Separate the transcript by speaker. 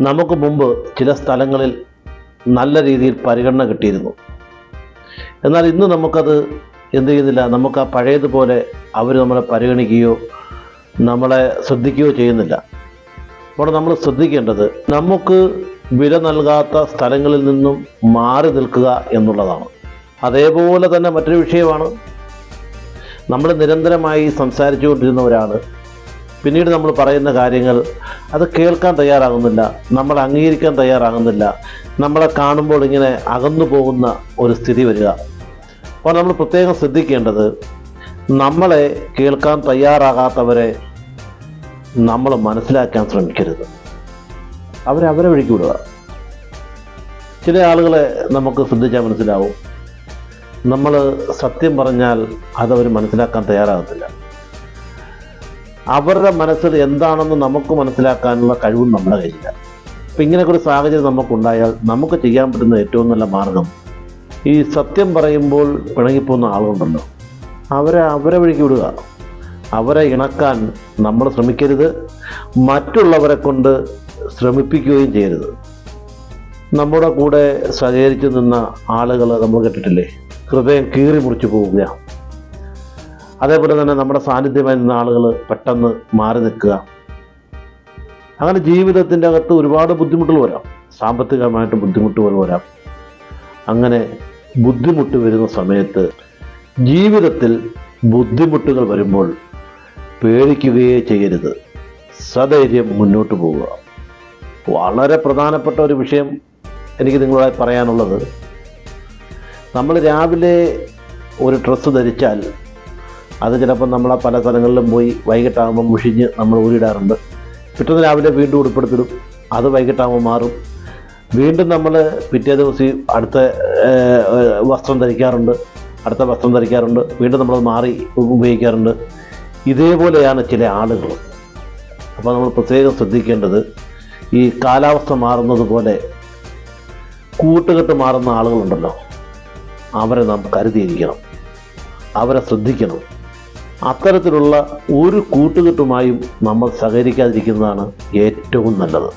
Speaker 1: നമുക്ക് മുമ്പ് ചില സ്ഥലങ്ങളിൽ നല്ല രീതിയിൽ പരിഗണന കിട്ടിയിരുന്നു. എന്നാൽ ഇന്ന് നമുക്കത് എന്ത് ചെയ്യുന്നില്ല. നമുക്ക് ആ പഴയതുപോലെ അവർ നമ്മളെ പരിഗണിക്കുകയോ നമ്മളെ ശ്രദ്ധിക്കുകയോ ചെയ്യുന്നില്ല. അവിടെ നമ്മൾ ശ്രദ്ധിക്കേണ്ടത് നമുക്ക് വില നൽകാത്ത സ്ഥലങ്ങളിൽ നിന്നും മാറി നിൽക്കുക എന്നുള്ളതാണ്. അതേപോലെ തന്നെ മറ്റൊരു വിഷയമാണ്. നമ്മൾ നിരന്തരമായി സംസാരിച്ചുകൊണ്ടിരുന്നവരാണ് പിന്നീട് നമ്മൾ പറയുന്ന കാര്യങ്ങൾ അത് കേൾക്കാൻ തയ്യാറാകുന്നില്ല നമ്മൾ അംഗീകരിക്കാൻ തയ്യാറാകുന്നില്ല നമ്മളെ കാണുമ്പോൾ ഇങ്ങനെ അകന്നു പോകുന്ന ഒരു സ്ഥിതി വരിക. അപ്പോൾ നമ്മൾ പ്രത്യേകം ശ്രദ്ധിക്കേണ്ടത് നമ്മളെ കേൾക്കാൻ തയ്യാറാകാത്തവരെ നമ്മൾ മനസ്സിലാക്കാൻ ശ്രമിക്കരുത്. അവരെ അവരെ വഴിക്ക് വിടുക. ചില ആളുകളെ നമുക്ക് ശ്രദ്ധിച്ചാൽ മനസ്സിലാവും. നമ്മൾ സത്യം പറഞ്ഞാൽ അതവർ മനസ്സിലാക്കാൻ തയ്യാറാകത്തില്ല. അവരുടെ മനസ്സിൽ എന്താണെന്ന് നമുക്ക് മനസ്സിലാക്കാനുള്ള കഴിവും നമ്മുടെ കയ്യിലില്ല. അപ്പം ഇങ്ങനെയൊക്കെ ഒരു സാഹചര്യം നമുക്കുണ്ടായാൽ നമുക്ക് ചെയ്യാൻ പറ്റുന്ന ഏറ്റവും നല്ല മാർഗം ഈ സത്യം പറയുമ്പോൾ പിണങ്ങിപ്പോകുന്ന ആളുകളുണ്ടല്ലോ. അവരെ അവരെ വഴിക്ക് വിടുക. അവരെ ഇണക്കാൻ നമ്മൾ ശ്രമിക്കരുത്. മറ്റുള്ളവരെ കൊണ്ട് ശ്രമിപ്പിക്കുകയും ചെയ്യരുത്. നമ്മുടെ കൂടെ സഹകരിച്ചു നിന്ന ആളുകൾ നമ്മൾ കേട്ടിട്ടില്ലേ? ഹൃദയം കീറി മുറിച്ചു പോവുക അതേപോലെ തന്നെ നമ്മുടെ സാന്നിധ്യമായി നിന്ന ആളുകൾ പെട്ടെന്ന് മാറി നിൽക്കുക. അങ്ങനെ ജീവിതത്തിന്റെ അകത്ത് ഒരുപാട് ബുദ്ധിമുട്ടുകൾ വരാം. സാമ്പത്തികമായിട്ട് ബുദ്ധിമുട്ടുകൾ വരാം. അങ്ങനെ ബുദ്ധിമുട്ട് വരുന്ന സമയത്ത് ജീവിതത്തിൽ ബുദ്ധിമുട്ടുകൾ വരുമ്പോൾ പേടിക്കുകയേ ചെയ്യരുത്. സധൈര്യം മുന്നോട്ട് പോവുക. വളരെ പ്രധാനപ്പെട്ട ഒരു വിഷയം എനിക്ക് നിങ്ങളോട് പറയാനുള്ളത്. നമ്മൾ രാവിലെ ഒരു ഡ്രസ്സ് ധരിച്ചാൽ അത് ചിലപ്പോൾ നമ്മൾ പല സ്ഥലങ്ങളിലും പോയി വൈകിട്ടാകുമ്പോൾ മുഷിഞ്ഞ് നമ്മൾ ഊരിടാറുണ്ട് പിറ്റേന്ന് രാവിലെ വീണ്ടും ഉൾപ്പെടുത്തിടും അത് വൈകിട്ടാകുമ്പോൾ മാറും. വീണ്ടും നമ്മൾ പിറ്റേ ദിവസം അടുത്ത വസ്ത്രം ധരിക്കാറുണ്ട്. അടുത്ത വസ്ത്രം ധരിക്കാറുണ്ട്. വീണ്ടും നമ്മൾ മാറി ഉപയോഗിക്കാറുണ്ട്. ഇതേപോലെയാണ് ചില ആളുകൾ. അപ്പോൾ നമ്മൾ പ്രത്യേകം ശ്രദ്ധിക്കേണ്ടത് ഈ കാലാവസ്ഥ മാറുന്നത് പോലെ കൂട്ടുകെട്ട് മാറുന്ന ആളുകളുണ്ടല്ലോ. അവരെ നാം കരുതിയിരിക്കണം. അവരെ ശ്രദ്ധിക്കണം. അത്തരത്തിലുള്ള ഒരു കൂട്ടുകെട്ടുമായും നമ്മൾ സഹകരിക്കാതിരിക്കുന്നതാണ് ഏറ്റവും നല്ലത്.